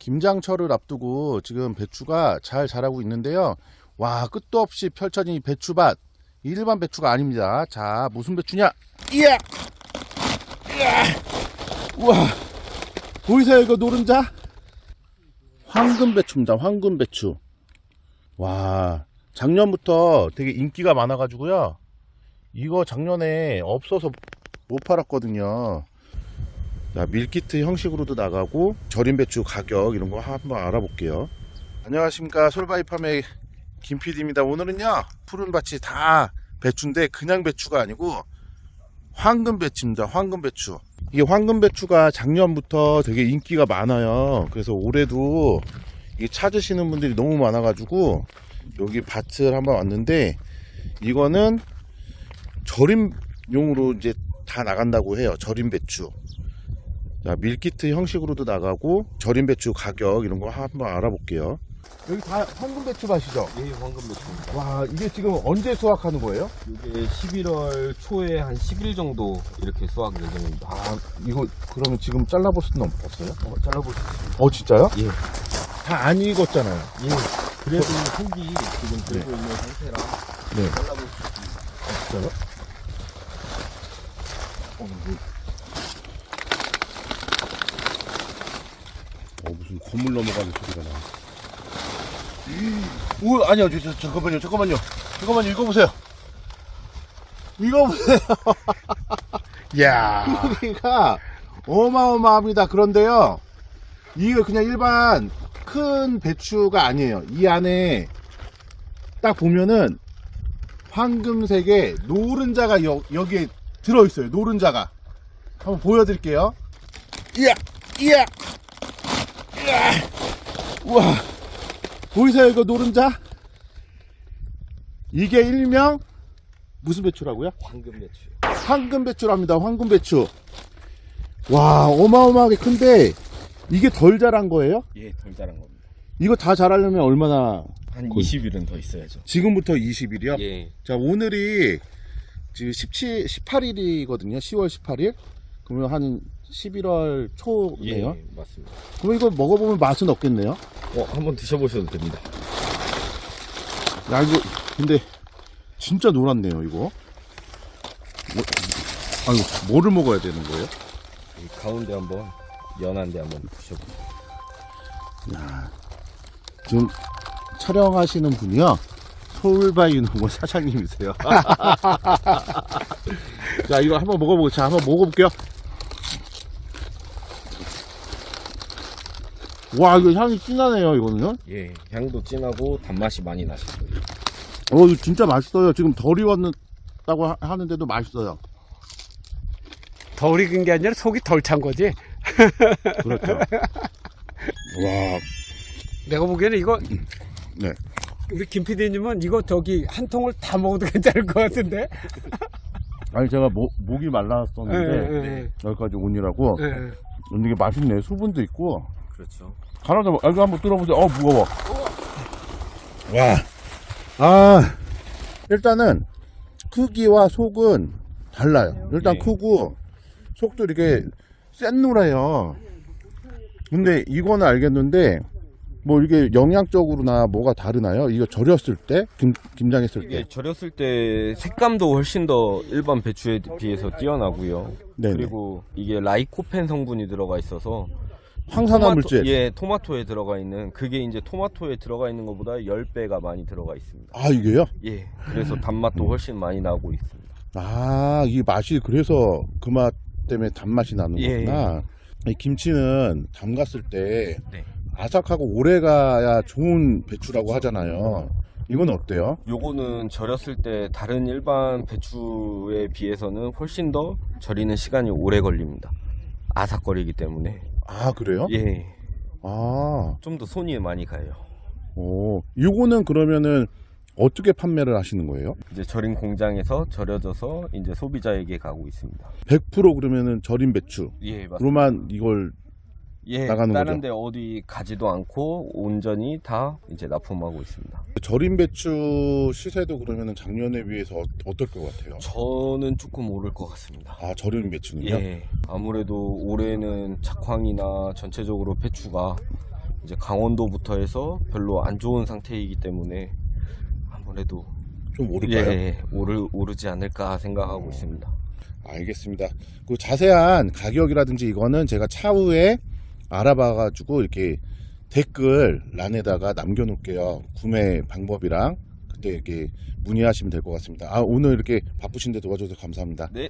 김장철을 앞두고 지금 배추가 잘 자라고 있는데요. 와, 끝도 없이 펼쳐진 이 배추밭. 일반 배추가 아닙니다. 자, 무슨 배추냐? 이야! 이야! 우와! 보이세요, 이거 노른자? 황금 배추입니다. 황금 배추. 와, 작년부터 되게 인기가 많아가지고요. 이거 작년에 없어서 못 팔았거든요. 자, 밀키트 형식으로도 나가고 절임 배추 가격 이런 거 한번 알아볼게요. 안녕하십니까 솔바이팜의 김PD입니다. 오늘은요 푸른 밭이 다 배추인데 그냥 배추가 아니고 황금 배추입니다. 황금 배추. 이게 황금 배추가 작년부터 되게 인기가 많아요. 그래서 올해도 이 찾으시는 분들이 너무 많아가지고 여기 밭을 한번 왔는데 이거는 절임용으로 이제 다 나간다고 해요. 절임 배추. 자, 밀키트 형식으로도 나가고 절임 배추 가격 이런 거 한번 알아볼게요. 여기 다 황금 배추 밭이죠? 예, 황금 배추입니다. 와, 이게 지금 언제 수확하는 거예요? 이게 11월 초에 한 10일 정도 이렇게 수확 예정입니다. 아, 이거 그러면 지금 잘라볼 수는 없- 없어요? 어, 잘라볼 수 있습니다. 어, 진짜요? 예. 다 안 익었잖아요. 예. 그래도 속이 지금 들고 있는 상태라 네. 잘라볼 수 있습니다. 진짜요? 어, 뭐. 무슨 건물 넘어가는 소리가 나. 오, 아니요, 저, 저, 잠깐만요, 잠깐만요. 잠깐만요, 읽어보세요. 읽어보세요. 야 크기가 어마어마합니다. 그런데요, 이거 그냥 일반 큰 배추가 아니에요. 이 안에 딱 보면은 황금색의 노른자가 여, 여기에 들어있어요. 노른자가. 한번 보여드릴게요. 이야! 이야! 우와! 보이세요? 이거 노른자? 이게 일명 무슨 배추라고요? 황금 배추. 황금 배추랍니다. 황금 배추. 와, 어마어마하게 큰데 이게 덜 자란 거예요? 예, 덜 자란 겁니다. 이거 다 자라려면 얼마나 한 거의- 20일은 더 있어야죠. 지금부터 20일이요? 예. 자, 오늘이 지금 17, 18일이거든요. 10월 18일. 그러면 한 11월 초네요. 예, 맞습니다. 그럼 이거 먹어보면 맛은 없겠네요. 어, 한번 드셔보셔도 됩니다. 야, 이거, 근데, 진짜 노랗네요, 이거. 뭐, 아유, 뭐를 먹어야 되는 거예요? 이 가운데 한번 연한데 한번 드셔보세요. 야, 지금 촬영하시는 분이요. 서울바이노모 사장님이세요. 자, 이거 한번 먹어보고, 자, 한번 먹어볼게요. 와, 이거 향이 진하네요, 이거는요. 예, 향도 진하고 단맛이 많이 나실 거예요. 어, 이거 진짜 맛있어요. 지금 덜 익었다고 하- 하는데도 맛있어요. 덜 익은 게 아니라 속이 덜 찬 거지. 그렇죠. 와, 내가 보기에는 이거 네. 우리 김 PD님은 이거 저기 한 통을 다 먹어도 괜찮을 것 같은데. 아니, 제가 목, 목이 말랐었는데, 예, 예, 여기까지 오느라고. 예. 근데 이게 맛있네. 수분도 있고. 그렇죠. 가라다 아, 이거 한번 뚫어보세요. 어 무거워. 와. 아 일단은 크기와 속은 달라요. 일단 예. 크고 속도 이렇게 센 노래요. 근데 이거는 알겠는데 뭐 이게 영양적으로나 뭐가 다르나요? 이거 절였을 때 김, 김장했을 이게 때. 절였을 때 색감도 훨씬 더 일반 배추에 비해서 뛰어나고요. 네네. 그리고 이게 라이코펜 성분이 들어가 있어서 황산화 물질. 예, 토마토에 들어가 있는 그게 이제 토마토에 들어가 있는 것보다 10배가 많이 들어가 있습니다. 아 이게요? 예. 그래서 단맛도 훨씬 많이 나고 있습니다. 아, 이 맛이 그래서 그 맛 때문에 단맛이 나는 예. 거구나. 이 김치는 담갔을 때 네. 아삭하고 오래 가야 좋은 배추라고 하잖아요. 이건 어때요? 요거는 절였을 때 다른 일반 배추에 비해서는 훨씬 더 절이는 시간이 오래 걸립니다. 아삭거리기 때문에. 아, 그래요? 예. 아, 좀 더 손이 많이 가요. 오. 이거는 그러면은 어떻게 판매를 하시는 거예요? 이제 절인 공장에서 절여져서 이제 소비자에게 가고 있습니다. 100% 그러면은 절임 배추. 예, 맞습니다. 로만 이걸 예, 나가는 다른데 어디 가지도 않고 온전히 다 이제 납품하고 있습니다. 절임 배추 시세도 그러면은 작년에 비해서 어- 어떨 것 같아요? 저는 조금 오를 것 같습니다. 아, 절임 배추는요? 예, 아무래도 올해는 작황이나 전체적으로 배추가 이제 강원도부터 해서 별로 안 좋은 상태이기 때문에 아무래도 좀 오를까요? 예, 오르 오르지 않을까 생각하고 있습니다. 알겠습니다. 그 자세한 가격이라든지 이거는 제가 차후에 알아봐가지고 이렇게 댓글 란에다가 남겨놓을게요. 구매 방법이랑 그때 이렇게 문의하시면 될 것 같습니다. 아 오늘 이렇게 바쁘신데 도와줘서 감사합니다. 네.